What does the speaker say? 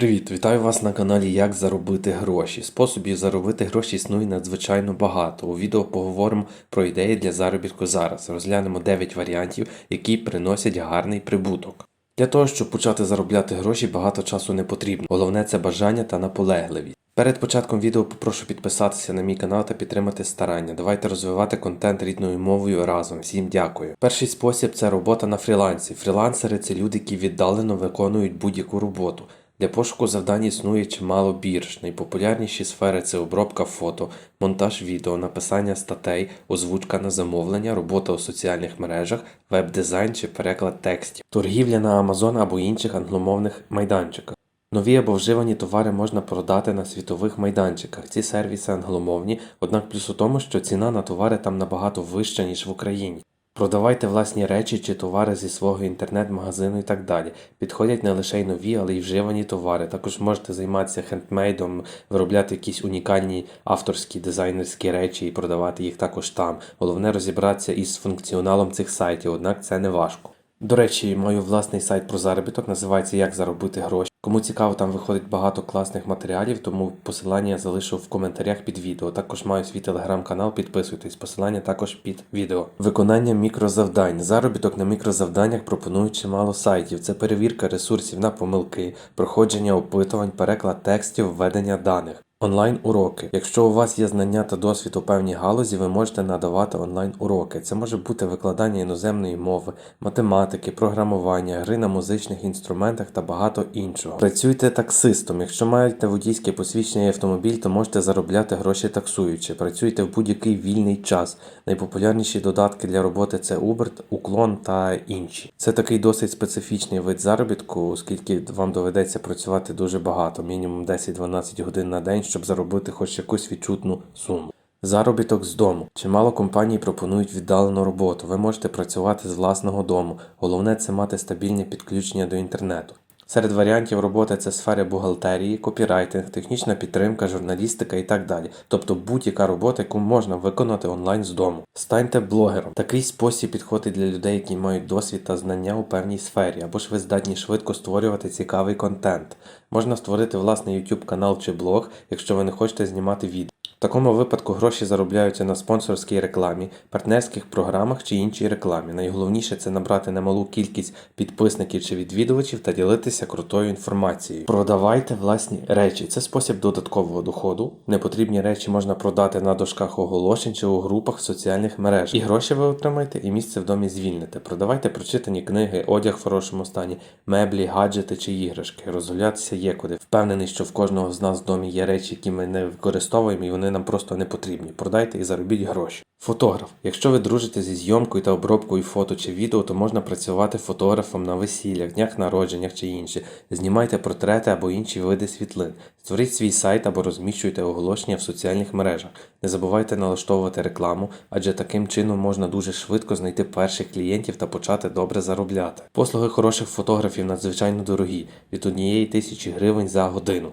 Привіт, вітаю вас на каналі Як заробити гроші. Способів заробити гроші існує надзвичайно багато. У відео поговоримо про ідеї для заробітку зараз. Розглянемо 9 варіантів, які приносять гарний прибуток. Для того, щоб почати заробляти гроші, багато часу не потрібно. Головне це бажання та наполегливість. Перед початком відео попрошу підписатися на мій канал та підтримати старання. Давайте розвивати контент рідною мовою разом. Всім дякую. Перший спосіб це робота на фрілансі. Фрілансери це люди, які віддалено виконують будь-яку роботу. Для пошуку завдань існує чимало бірж. Найпопулярніші сфери це обробка фото, монтаж відео, написання статей, озвучка на замовлення, робота у соціальних мережах, веб-дизайн чи переклад текстів, торгівля на Amazon або інших англомовних майданчиках. Нові або вживані товари можна продати на світових майданчиках. Ці сервіси англомовні, однак плюс у тому, що ціна на товари там набагато вища, ніж в Україні. Продавайте власні речі чи товари зі свого інтернет-магазину і так далі. Підходять не лише й нові, але й вживані товари. Також можете займатися хендмейдом, виробляти якісь унікальні авторські дизайнерські речі і продавати їх також там. Головне розібратися із функціоналом цих сайтів, однак це не важко. До речі, маю власний сайт про заробіток, називається Як заробити гроші. Кому цікаво, там виходить багато класних матеріалів, тому посилання залишу в коментарях під відео. Також маю свій телеграм-канал, підписуйтесь, посилання також під відео. Виконання мікрозавдань. Заробіток на мікрозавданнях пропонують чимало сайтів. Це перевірка ресурсів на помилки, проходження опитувань, переклад текстів, введення даних. Онлайн-уроки. Якщо у вас є знання та досвід у певній галузі, ви можете надавати онлайн-уроки. Це може бути викладання іноземної мови, математики, програмування, гри на музичних інструментах та багато іншого. Працюйте таксистом. Якщо маєте водійське посвідчення і автомобіль, то можете заробляти гроші таксуючи. Працюйте в будь-який вільний час. Найпопулярніші додатки для роботи це Uber, Уклон та інші. Це такий досить специфічний вид заробітку, оскільки вам доведеться працювати дуже багато, мінімум 10-12 годин на день, щоб заробити хоч якусь відчутну суму. Заробіток з дому. Чимало компаній пропонують віддалену роботу. Ви можете працювати з власного дому. Головне це мати стабільне підключення до інтернету. Серед варіантів роботи це сфери бухгалтерії, копірайтинг, технічна підтримка, журналістика і так далі. Тобто будь-яка робота, яку можна виконати онлайн з дому. Станьте блогером. Такий спосіб підходить для людей, які мають досвід та знання у певній сфері, або ж ви здатні швидко створювати цікавий контент. Можна створити власний YouTube канал чи блог, якщо ви не хочете знімати відео. Такому випадку гроші заробляються на спонсорській рекламі, партнерських програмах чи іншій рекламі. Найголовніше це набрати немалу кількість підписників чи відвідувачів та ділитися крутою інформацією. Продавайте власні речі. Це спосіб додаткового доходу. Непотрібні речі можна продати на дошках оголошень чи у групах соціальних мережах. І гроші ви отримаєте, і місце в домі звільните. Продавайте прочитані книги, одяг в хорошому стані, меблі, гаджети чи іграшки. Розгулятися є куди. Впевнений, що в кожного з нас в домі є речі, які ми не використовуємо, і вони нам просто не потрібні. Продайте і заробіть гроші. Фотограф. Якщо ви дружите зі зйомкою та обробкою фото чи відео, то можна працювати фотографом на весіллях, днях народженнях чи інші. Знімайте портрети або інші види світлин. Створіть свій сайт або розміщуйте оголошення в соціальних мережах. Не забувайте налаштовувати рекламу, адже таким чином можна дуже швидко знайти перших клієнтів та почати добре заробляти. Послуги хороших фотографів надзвичайно дорогі від однієї тисячі гривень за годину.